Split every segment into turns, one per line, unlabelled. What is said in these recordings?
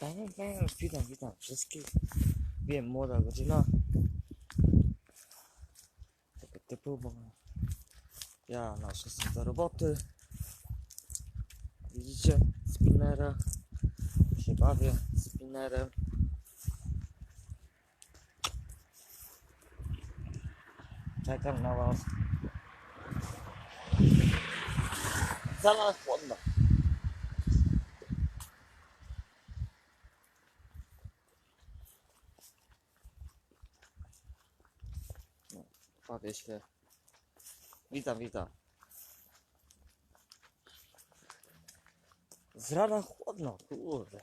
Bang, bang. Witam, witam wszystkich. Wiem, młoda godzina. Tego typu, bo ja nasz jestem do roboty. Widzicie, spinnera. Się bawię spinnerem. Czekam na was. Zaraz chłodno. Bawię się. Witam, witam. Z rana chłodno, kurde.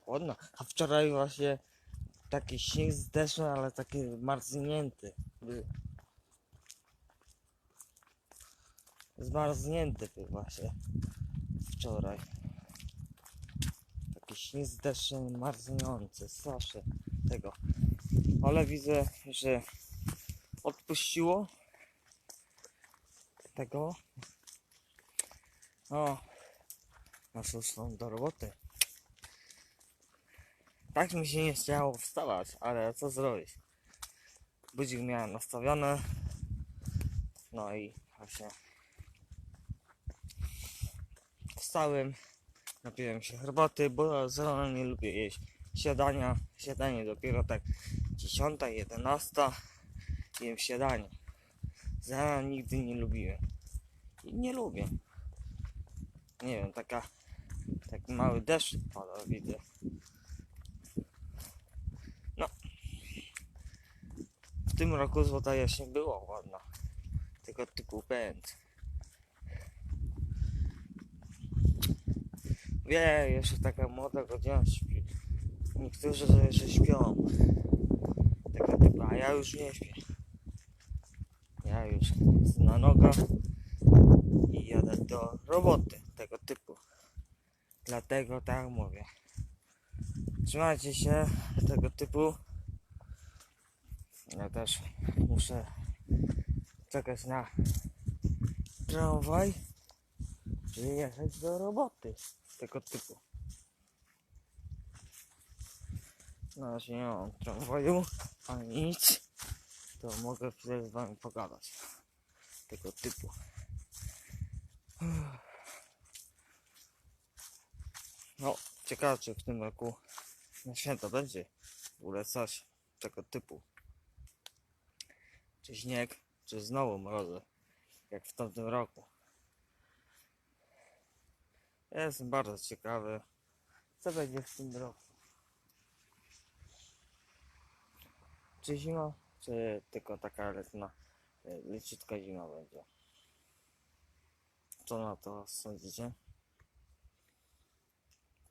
Chłodno. A wczoraj właśnie taki śnieg z deszczem, ale taki marznięty. Zmarznięty był właśnie wczoraj. Taki śnieg z deszczem marzniący, strasznie tego. Ale widzę, że odpuściło tego. O, już są do roboty. Tak mi się nie chciało wstawać, ale co zrobić? Budzik miałem nastawiony. No i właśnie wstałem, napiłem się herbaty, bo z rana nie lubię jeść śniadania. Śniadanie dopiero tak 10, 11 jem śniadanie. Z rana nigdy nie lubiłem. I nie lubię. Nie wiem, taka taki mały deszcz pada, widzę. No. W tym roku złota jaśnie było ładna. Tylko typu pęd. Wie, jeszcze taka młoda godzina śpi. Niektórzy jeszcze śpią. Taka typu, a ja już nie śpię. Ja już jestem na nogach i jadę do roboty tego typu. Dlatego tak mówię. Trzymajcie się tego typu. Ja też muszę czekać na tramwaj, żeby jechać do roboty tego typu. Na razie nie mam tramwaju ani nic, to mogę chwilę z wami pogadać tego typu. No, ciekawe czy w tym roku na święto będzie w ogóle coś tego typu. Czy śnieg, czy znowu mrozy, jak w tamtym roku. Jestem bardzo ciekawy, co będzie w tym roku. Czy zima, czy tylko taka letna, e, leciutka zima będzie. Co na to sądzicie?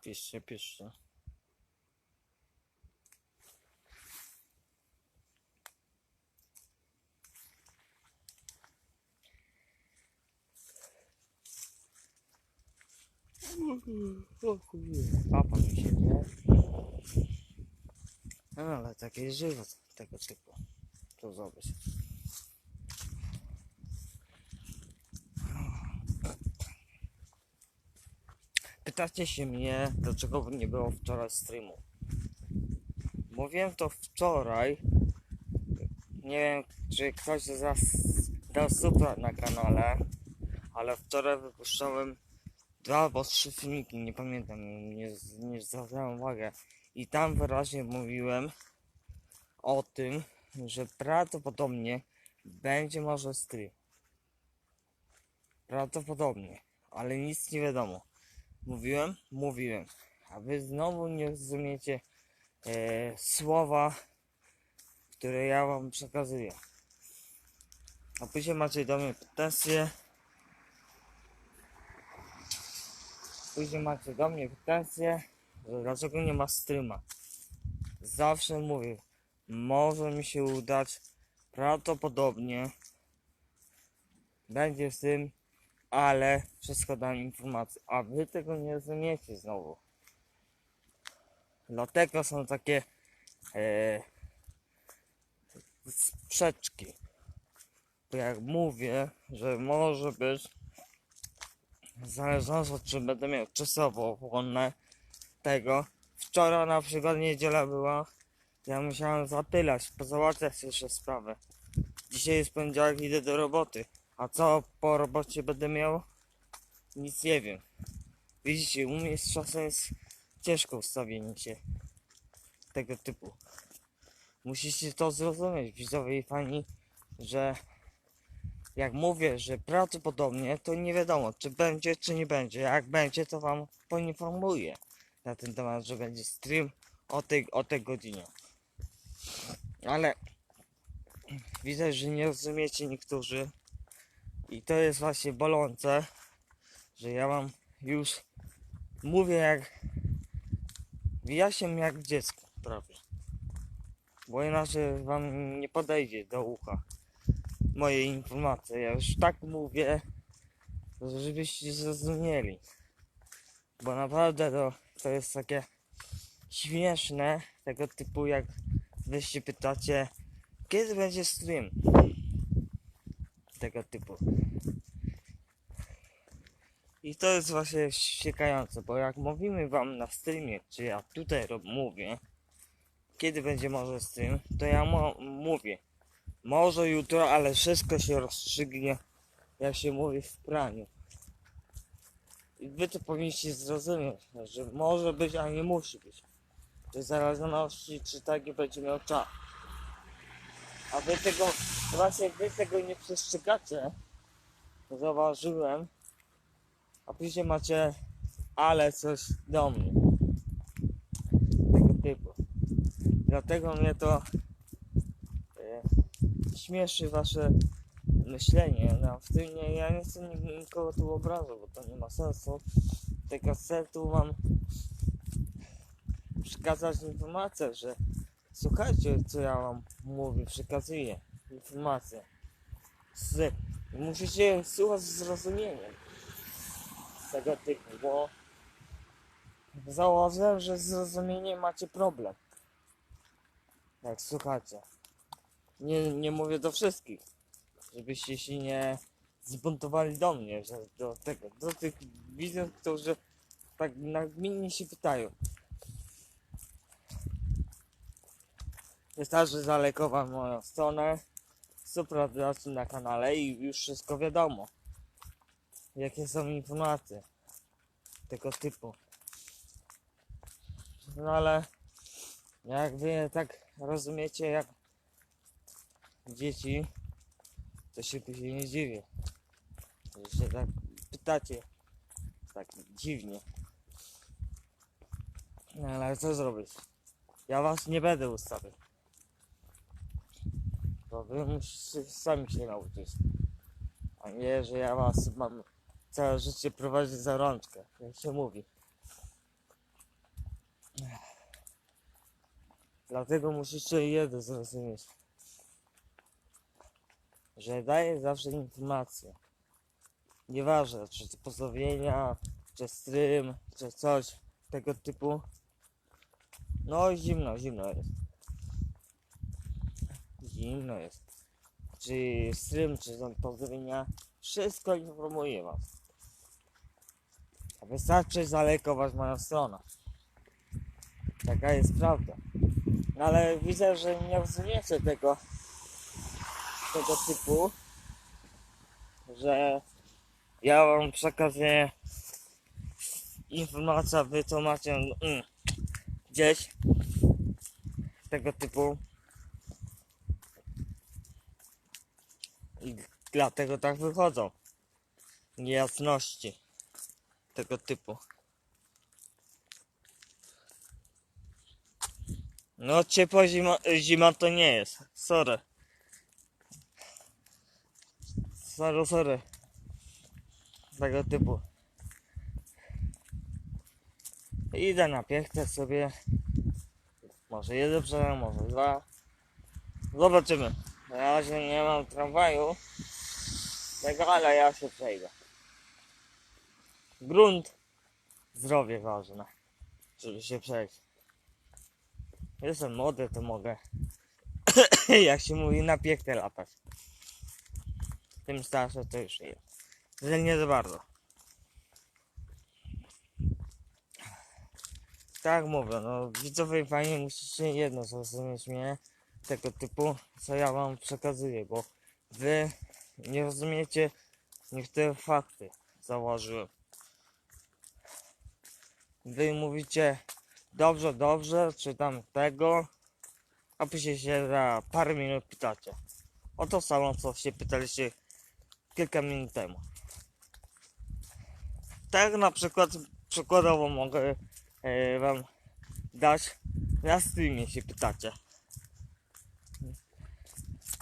Piszcie, piszcie. O kurde, papa mi się nie. No, ale taki jest żywot tego typu. Zobacz. Pytacie się mnie, dlaczego nie było wczoraj streamu. Mówiłem to wczoraj. Nie wiem, czy ktoś z dał super na kanale, ale wczoraj wypuszczałem dwa albo trzy filmiki, nie pamiętam, nie, nie zwracałem uwagę. I tam wyraźnie mówiłem o tym, że prawdopodobnie będzie może stream. Prawdopodobnie, ale nic nie wiadomo. Mówiłem, mówiłem, a wy znowu nie rozumiecie e, słowa, które ja wam przekazuję. A później macie do mnie pretensje. Później macie do mnie pretensje, że dlaczego nie ma streama. Zawsze mówię, może mi się udać, prawdopodobnie będzie w tym, ale wszystko dam informacje, a wy tego nie rozumiecie znowu. Dlatego są takie e, sprzeczki. Bo jak mówię, że może być w zależności czy będę miał czasowo wolne tego. Wczoraj na przykład niedziela była. Ja musiałem zapylać, pozałatwiać jeszcze sprawę. Dzisiaj jest poniedziałek, idę do roboty. A co po robocie będę miał? Nic nie wiem. Widzicie, u mnie z czasem jest ciężko ustawienie się tego typu. Musicie to zrozumieć, widzowie i fani, że jak mówię, że prawdopodobnie to nie wiadomo, czy będzie, czy nie będzie. Jak będzie, to wam poinformuję na ten temat, że będzie stream o tej, o tej godzinie. Ale widzę, że nie rozumiecie niektórzy i to jest właśnie bolące, że ja wam już mówię jak wyjaśniam jak dziecko prawie. Bo inaczej wam nie podejdzie do ucha moje informacje. Ja już tak mówię, żebyście zrozumieli. Bo naprawdę to, to jest takie śmieszne, tego typu jak wy się pytacie, kiedy będzie stream? Tego typu. I to jest właśnie ściekające, bo jak mówimy wam na streamie, czy ja tutaj mówię, kiedy będzie może stream, to ja mówię, może jutro, ale wszystko się rozstrzygnie, jak się mówi w praniu. I wy to powinniście zrozumieć, że może być, a nie musi być. To w zależności, czy taki będzie miał czas. A wy tego, właśnie wy tego nie przestrzegacie. Zauważyłem. A później macie, ale coś do mnie. Tego typu. Dlatego mnie to e, śmieszy wasze myślenie. No, w tym nie, ja nie chcę nik- nikogo tu obrażać, bo to nie ma sensu. Chcę tu wam przekazać informację, że słuchajcie, co ja wam mówię, przekazuję informacje. Z, musicie słuchać z zrozumieniem tego typu, bo założyłem, że z zrozumieniem macie problem. Jak słuchacie. Nie, nie mówię do wszystkich, żebyście się nie zbuntowali do mnie, że do tego, do tych widzów, którzy tak nagminnie się pytają. Wystarczy zalajkować moją stronę, subskrybować na kanale i już wszystko wiadomo. Jakie są informacje tego typu. No ale jak wy tak rozumiecie jak dzieci, to się później nie dziwię. Że się tak pytacie tak dziwnie. No ale co zrobić? Ja was nie będę ustawiał. Musicie sami się nauczyć. A nie, że ja was mam całe życie prowadzić za rączkę, jak się mówi. Dlatego musicie jedno zrozumieć. Że daję zawsze informacje. Nieważne, czy to pozdrowienia, czy stream, czy coś tego typu. No zimno, zimno jest. Zimno jest. Czy stream, czy tam pozdrowienia, wszystko informuję was. Wystarczy zalajkować moją stronę. Taka jest prawda. No ale widzę, że nie rozumiecie tego tego typu, że ja wam przekazuję informację, wy to macie mm, gdzieś tego typu i dlatego tak wychodzą niejasności tego typu. No ciepła zima, zima to nie jest. Sorry. Sorry, sorry. Tego typu. Idę na piechtę sobie. Może jeden przejdę, może dwa. Zobaczymy. Na razie nie mam tramwaju. Tego, ale ja się przejdę. Grunt. Zdrowie ważne. Żeby się przejść. Jestem młody, to mogę. Jak się mówi, na piechtę latać. Tym starszy to już jest. Ale nie za bardzo. tak mówię, no widzowie fajnie musicie jedno zrozumieć mnie, tego typu, co ja wam przekazuję, bo wy nie rozumiecie niektóre fakty, zauważyłem. Wy mówicie dobrze, dobrze, czy tam tego, a później się za parę minut pytacie. O to samo, co się pytaliście kilka minut temu. Tak na przykład, przykładowo mogę e, wam dać na streamie się pytacie.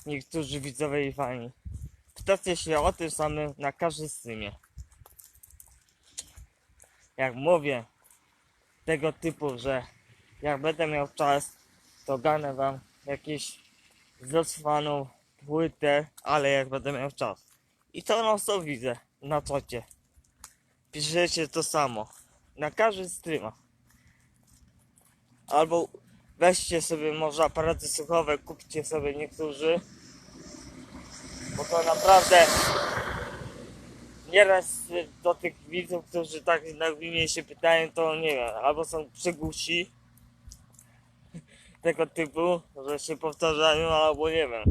Niektórzy widzowie i fani. Pytacie się o tym samym na każdym streamie. Jak mówię tego typu, że jak będę miał czas, to ganę wam jakieś zacwaną płytę, ale jak będę miał czas. I to na co widzę na czacie. Piszecie to samo. Na każdym streamach. Albo weźcie sobie może aparaty słuchowe, kupcie sobie niektórzy. Bo to naprawdę nieraz do tych widzów, którzy tak na mnie się pytają, to nie wiem, albo są przygłusi tego typu, że się powtarzają, albo nie wiem.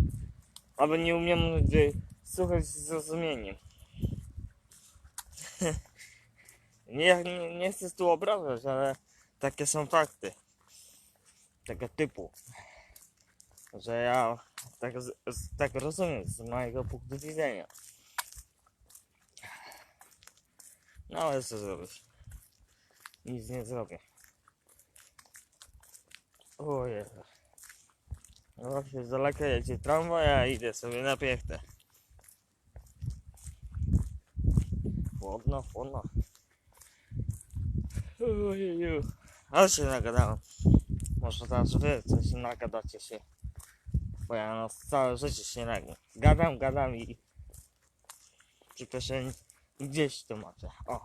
Albo nie umiem słuchać z zrozumieniem. nie, nie, nie chcę tu obrażać, ale takie są fakty. Tego typu. Że ja tak, z- tak rozumiem z mojego punktu widzenia. No ale co zrobić? Nic nie zrobię. O. No właśnie z daleka jedzie tramwaj, a idę sobie na piechtę. Chłodno, chłodno. Ojeju. Ale się nagadałem. Może teraz wy coś nagadacie się. Bo ja no całe życie się nagram. Gadam, gadam i... Tylko się gdzieś to macie. O.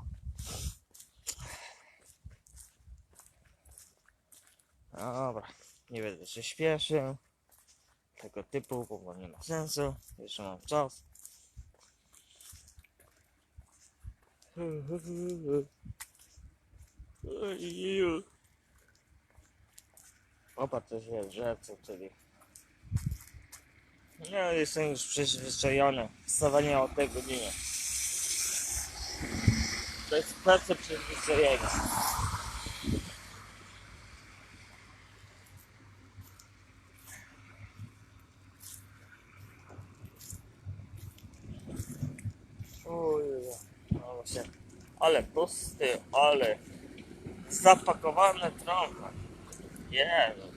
Dobra. Nie będę się śpieszył. Tego typu, bo nie ma sensu. Jeszcze mam czas. Ojeju. Opa, to się rzece, czyli... No, jestem już przyzwyczajony. Wstawanie o tej godzinie. To jest praca przyzwyczajenia. Ale pusty, ale zapakowane trochę. Jezu.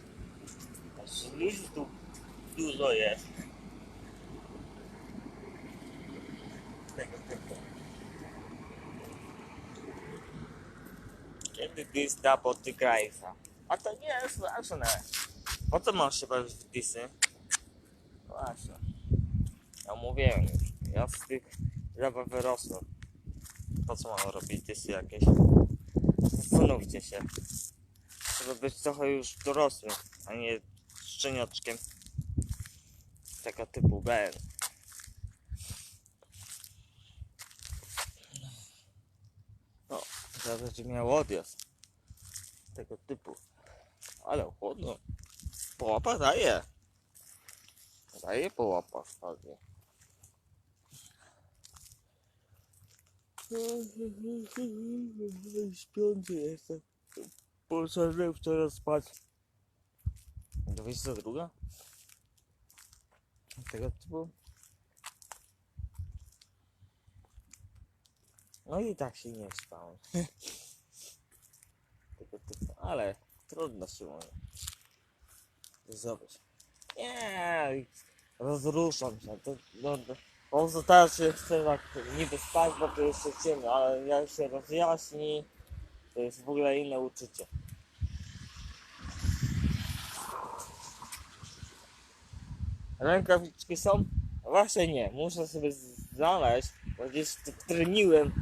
Ludzi tu dużo jest. Kiedy dis da potykajsa. A to nie jest ważne. Po co masz się bawić w disy? Właśnie. Ja mówiłem już. Ja z tych zabaw wyrosłem. Po co mam robić disy jakieś? Zastanówcie się. Trzeba być trochę już dorosłym, a nie szczeniaczkiem. Tego typu Ben. No, teraz będzie miał odjazd. Tego typu. Ale chłodno. Połapa daje. Daje połapa wpadnie. Śpiący jestem. Poszedłem wczoraj spać. 22? Tego typu. No i tak się nie spałem. Tego typu, ale trudno się. Co zrobić? Nie, rozruszam się. To, no, się chcę tak niby spać, bo to jeszcze ciemno, ale jak się rozjaśni, to jest w ogóle inne uczucie. Rękawiczki są? Właśnie nie, muszę sobie znaleźć, bo gdzieś tu treniłem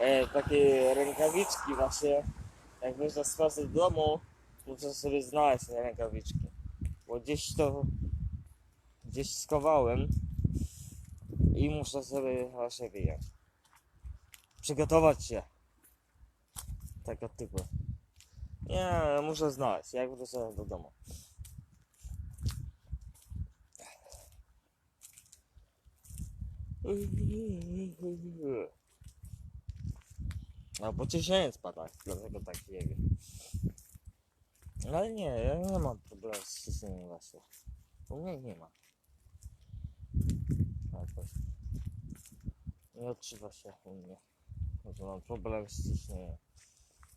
e, takie rękawiczki właśnie. Jak wyjdę z pracy do domu, muszę sobie znaleźć te rękawiczki. Bo gdzieś to gdzieś skowałem i muszę sobie właśnie wyjąć. Przygotować się. Tego typu. Nie, muszę znaleźć, jak wrócę do domu. No bo ciśnienie spada, dlatego tak jedzie. Ale nie, ja nie mam problemu z ciśnieniem właśnie. U mnie nie ma. Jakoś. Nie odczuwa się u mnie, że mam problem z ciśnieniem.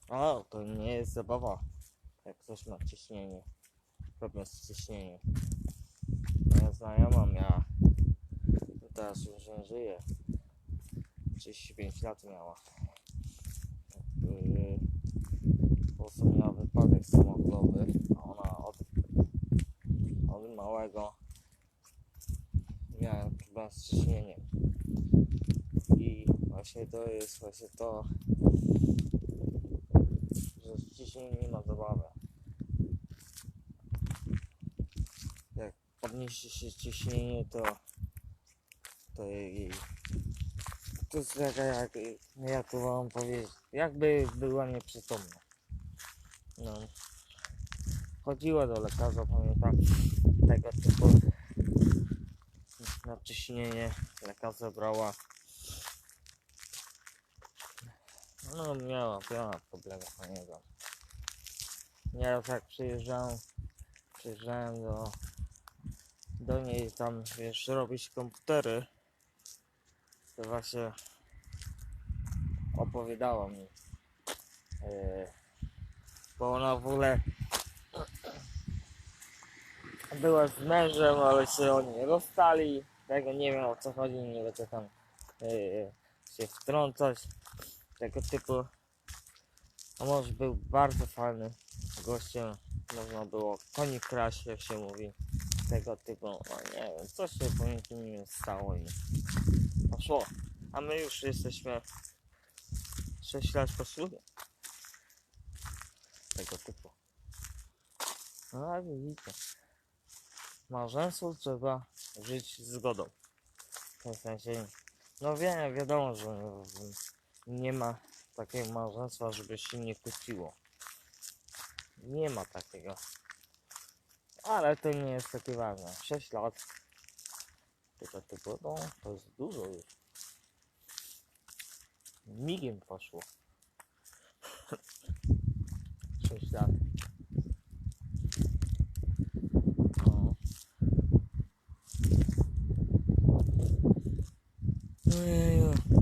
A, to nie jest zabawa. Jak ktoś ma ciśnienie. Problem z ciśnieniem. Moja znajoma miała. Teraz już nie żyje. 35 lat miała. Yy, po miała wypadek samochodowy, a ona od, od małego miała problem z ciśnieniem. I właśnie to jest właśnie to, że z ciśnieniem nie ma zabawy. Jak podniesie się ciśnienie, to to jest jaka, jak, jak to wam powiedzieć, jakby była nieprzytomna. No. Chodziła do lekarza, pamiętam, tego typu na ciśnienie lekarz zabrała. No miała, miała problemy, pamiętam. Nieraz jak przyjeżdżałem, przyjeżdżałem do, do niej tam, wiesz, robić komputery, to właśnie opowiadała mi. Yy, bo ona w ogóle była z mężem, ale się oni rozstali. Tego nie wiem o co chodzi, nie będę tam yy, się wtrącać. Tego typu. A może był bardzo fajny gościem. Można było koni kraść, jak się mówi. Tego typu. No nie wiem, coś się pomiędzy nimi stało i poszło. A my już jesteśmy 6 lat po ślubie. Tego typu. No a widzicie. Małżeństwo trzeba żyć zgodą. W tym sensie, no wiem, wiadomo, że nie ma takiego małżeństwa, żeby się nie kłóciło. Nie ma takiego. Ale to nie jest takie ważne. 6 lat. Tego typu, no to jest dużo już. Migiem poszło. 6 lat. No.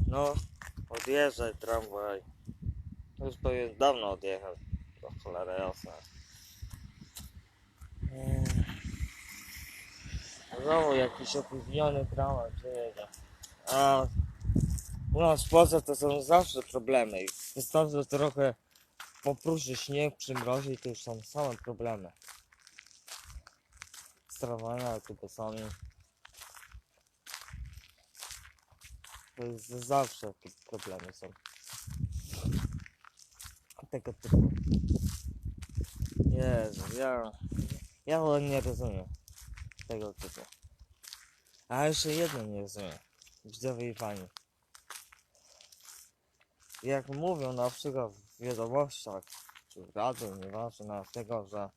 No, odjeżdżaj tramwaj. Już powinien dawno odjechał. To cholera jasna. Ech. Znowu jakiś opóźniony tramwaj przyjedzie. A u nas w Polsce to są zawsze problemy. Wystarczy trochę popruszy śnieg, przymrozi i to już są same problemy. Sterowania autobusami. To jest zawsze problemy są. Tego typu. Jezu, ja... Ja nie rozumiem. Tego typu. A jeszcze jedno nie rozumiem. Widzowie i fani. Jak mówią na przykład w wiadomościach, czy w radiu, nieważne, na tego, że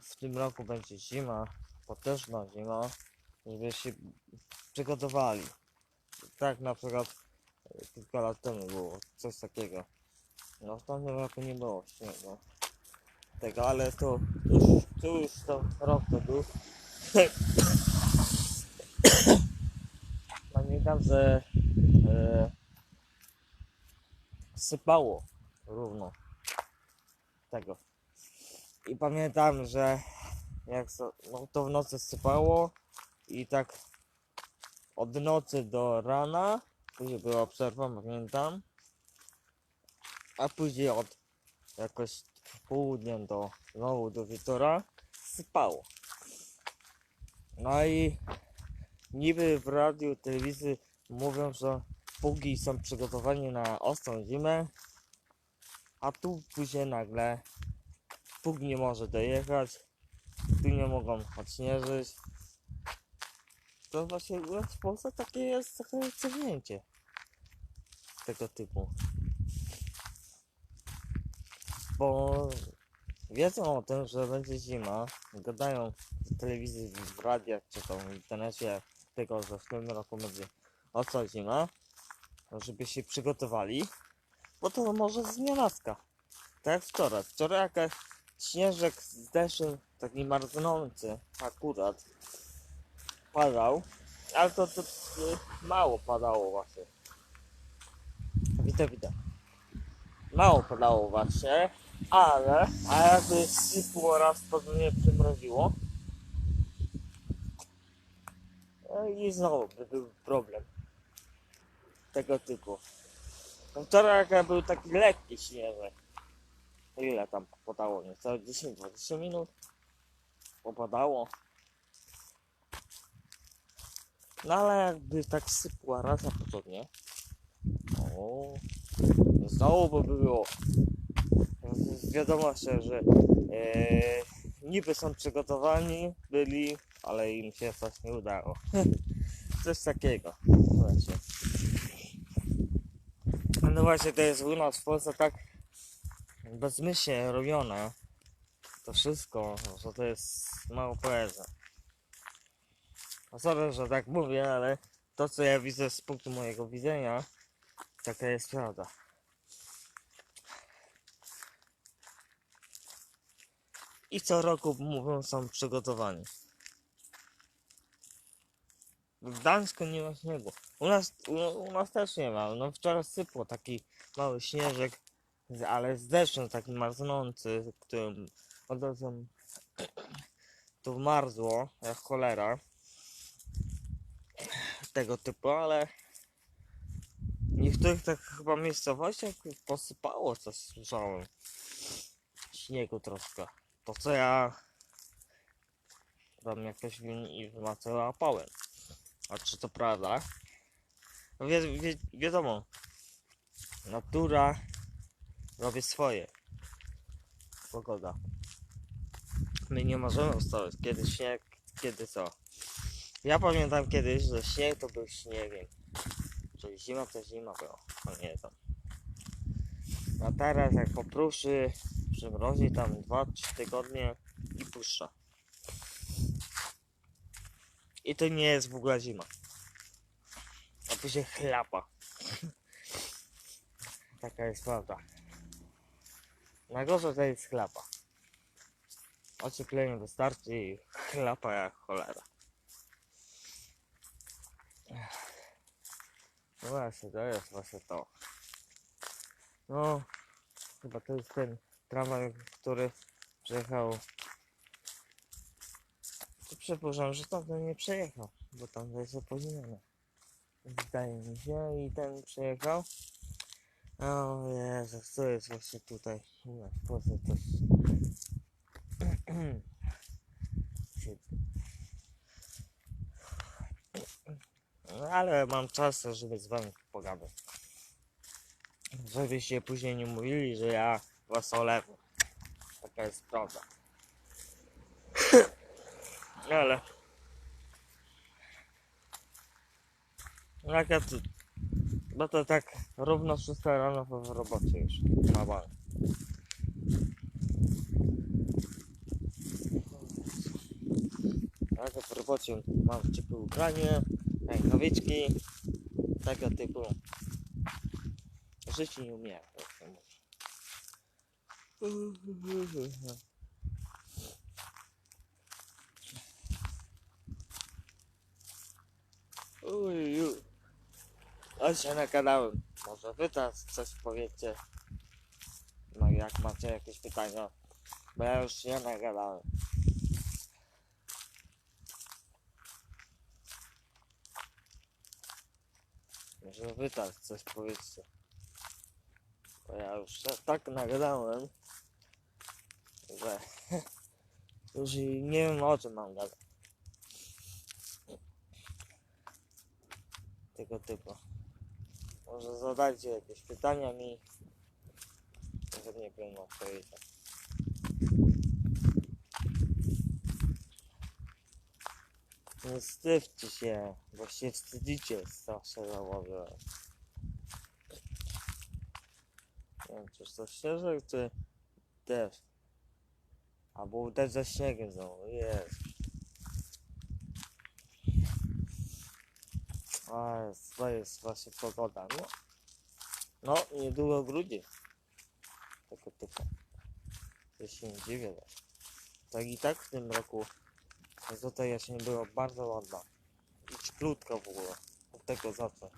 w tym roku będzie zima, potężna zima, żeby się przygotowali. Tak na przykład e, kilka lat temu było coś takiego. No w tamtym roku nie było śniegu. Tego, ale to już, to już to rok to był. Pamiętam, że e, sypało równo tego. I pamiętam, że jak so, no to w nocy sypało i tak od nocy do rana, później była przerwa, pamiętam, a później od jakoś w południe do znowu do wieczora sypało. No i niby w radiu, telewizji mówią, że pługi są przygotowani na ostrą zimę, a tu później nagle pług nie może dojechać, tu nie mogą odśnieżyć. To właśnie w Polsce takie jest cofnięcie tego typu. Bo wiedzą o tym, że będzie zima, gadają w telewizji, w radiach czy to w internecie tego, że w tym roku będzie ostra zima, żeby się przygotowali, bo to może znienacka. Tak jak wczoraj. Wczoraj jakaś śnieżek z deszczem, taki marznący akurat padał, ale to, to, mało padało właśnie. Widzę, widzę. Mało padało właśnie, ale, a jakby sypło raz porządnie przymroziło, no i znowu by był problem tego typu. No Wczoraj jak był taki lekki śnieżek, to ile tam popadało? Niecałe 10-20 minut popadało. No ale jakby tak sypła raz na porządnie, o, znowu by było z wiadomością, że e, niby są przygotowani, byli, ale im się coś nie udało. Coś takiego. Właśnie. No właśnie, to jest u nas w Polsce tak bezmyślnie robione. To wszystko, że to jest mało poezja. Sorry, że tak mówię, ale to co ja widzę z punktu mojego widzenia, taka jest prawda. I co roku mówią, są przygotowani. W Gdańsku nie ma śniegu. U nas, u, u nas też nie ma. No wczoraj sypło taki mały śnieżek, ale z deszczem taki marznący, którym od razu tu marzło jak cholera. Tego typu, ale w niektórych tak chyba miejscowościach posypało coś słyszałem. Śniegu troszkę. To co ja tam jakaś informacja łapałem. A czy to prawda? No wi wi wiadomo, natura robi swoje. Pogoda. My nie możemy ustalić kiedy śnieg, kiedy co. Ja pamiętam kiedyś, że śnieg to był śniegiem. Czyli zima to zima była. Pamiętam. A teraz jak popruszy, przymrozi tam 2-3 tygodnie i puszcza. I to nie jest w ogóle zima. A później chlapa. Taka jest prawda. Najgorzej to jest chlapa. Ocieplenie wystarczy i chlapa jak cholera. No właśnie, to jest właśnie to. No, chyba to jest ten tramwaj, który przejechał. To przypuszczam, że tamten nie przejechał, bo tam jest opóźnione. Zdaje mi się i ten przejechał. O Jezu, co jest właśnie tutaj? No, w Polsce to ale mam czas, żeby z wami pogadać. Żebyście później nie mówili, że ja was olewam. Taka jest prawda. Ale... Jak ja tu... No to tak równo 6 rano w robocie już na bank. Ja to w robocie mam ciepłe ubranie, rękawiczki, tego typu. Życiu nie umiem, jak się mówi. Uj, uj. O się nagadałem. Może wy teraz coś powiecie. No jak macie jakieś pytania. Bo ja już się nagadałem. Może wy teraz coś powiedzcie. Bo ja już tak nagadałem, że już nie wiem o czym mam gadać. Tego typu. Może zadajcie jakieś pytania mi. Może nie wiem odpowiedzieć. Nie wstydźcie się, bo się wstydzicie zawsze założę. Nie wiem, czy to szczerze, czy też. Albo uderzę śniegiem znowu, jest. A, to jest właśnie pogoda, no. No, niedługo grudzień. Tego typu. Ja się nie dziwię też. Tak i tak w tym roku złota jesień była bardzo ładna. I cieplutko w ogóle. Od tego zacznę.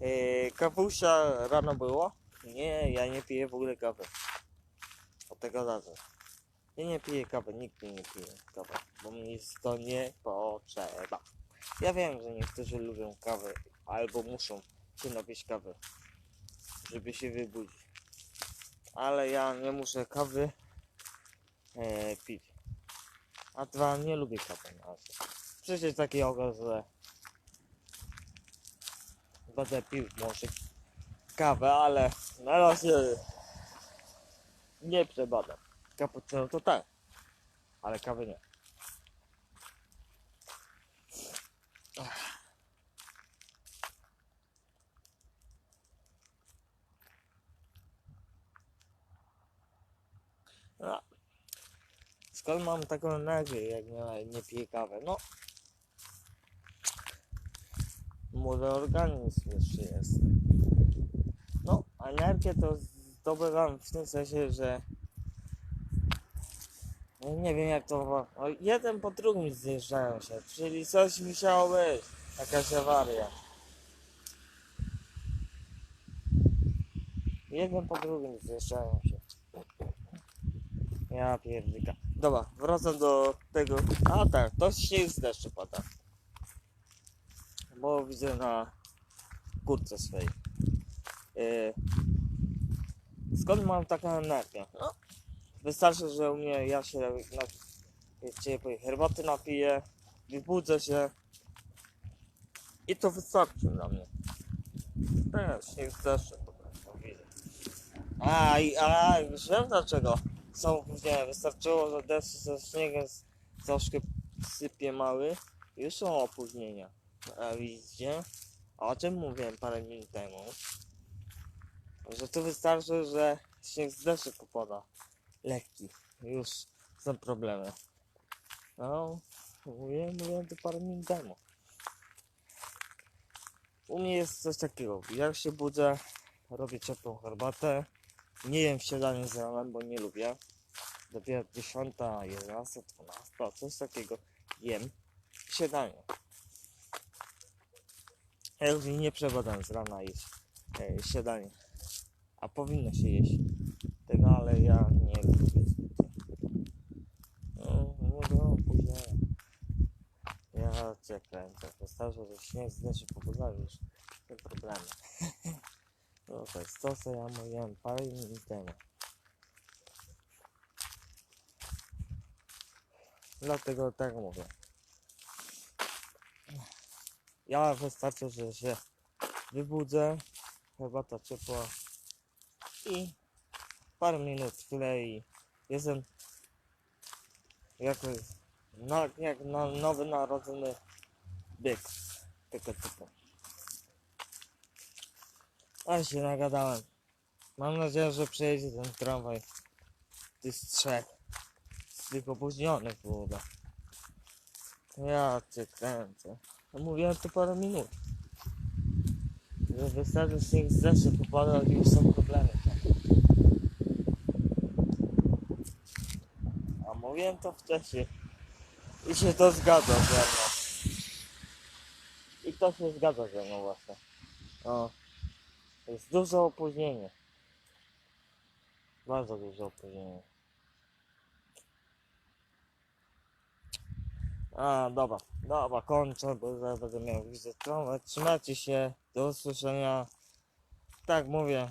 Yy, kawusia rano było? Nie, ja nie piję w ogóle kawy. Od tego zacznę. Ja nie piję kawy, nigdy nie piję kawy, bo mi to nie potrzeba. Ja wiem, że niektórzy lubią kawę, albo muszą się napić kawy, żeby się wybudzić. Ale ja nie muszę kawy e, pić. A dwa, nie lubię kawy na razie. Przecież takiego, że będę pił może kawę, ale na razie nie przebadam. Cappuccino to tak, ale kawy nie. No. Skąd mam taką energię, jak nie, nie piję kawy? No. Może organizm jeszcze jest. No, energię to zdobywam w tym sensie, że no nie wiem jak to. wa- O, jeden po drugim zjeżdżają się, czyli coś musiało być. Jakaś awaria. Jeden po drugim zjeżdżają się. Ja pierdyka. Dobra, wracam do tego. A tak, to śnieg z deszczu pada. Bo widzę na kurce swej. Yy, skąd mam taką energię? No, wystarczy, że u mnie ja się na ciepłej herbaty napiję, wybudzę się i to wystarczy dla mnie. Śnieg z deszczem po prostu. A, i, a, już wiem dlaczego. Są nie, wystarczyło, że deszcz ze śniegiem troszkę sypie mały. Już są opóźnienia. A widzicie? O czym mówiłem parę minut temu? Że tu wystarczy, że śnieg z deszczu popada. Lekki. Już są problemy. No, mówiłem, mówiłem to parę minut temu. U mnie jest coś takiego. Jak się budzę, robię ciepłą herbatę. Nie jem śniadanie z ranem, bo nie lubię. Dopiero 10, 11, 12, coś takiego jem śniadanie. Ja już nie przebadam z rana jeść e, śniadanie. A powinno się jeść tego, ale ja nie lubię zbytnio. No, mówię o później. Ja cię kręcę. Wystarczy, że śnieg z deszczu pobudzał już te problemy. No to jest to, co ja mówiłem parę minut temu. Dlatego tak mówię. Ja wystarczy, że się wybudzę, herbata ciepła i parę minut chwilę i jestem jakoś na, jak na, nowy narodzony byk tego typu. Ale się nagadałem. Mam nadzieję, że przejedzie ten tramwaj tych trzech z tych opóźnionych w ogóle. Ja cię kręcę. No mówiłem to parę minut. Że wystarczy z deszczu popada i już są problemy. A mówiłem to wcześniej. I się to zgadza ze mną. I to się zgadza ze mną właśnie. O. Jest duże opóźnienie. Bardzo duże opóźnienie. A, dobra, dobra, kończę, bo zaraz będę miał wizytę. Trzymajcie się, do usłyszenia. Tak mówię,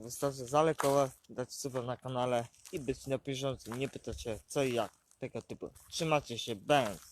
wystarczy zalekować, dać suba na kanale i być na bieżąco, nie pytać się co i jak, tego typu. Trzymajcie się, bęc.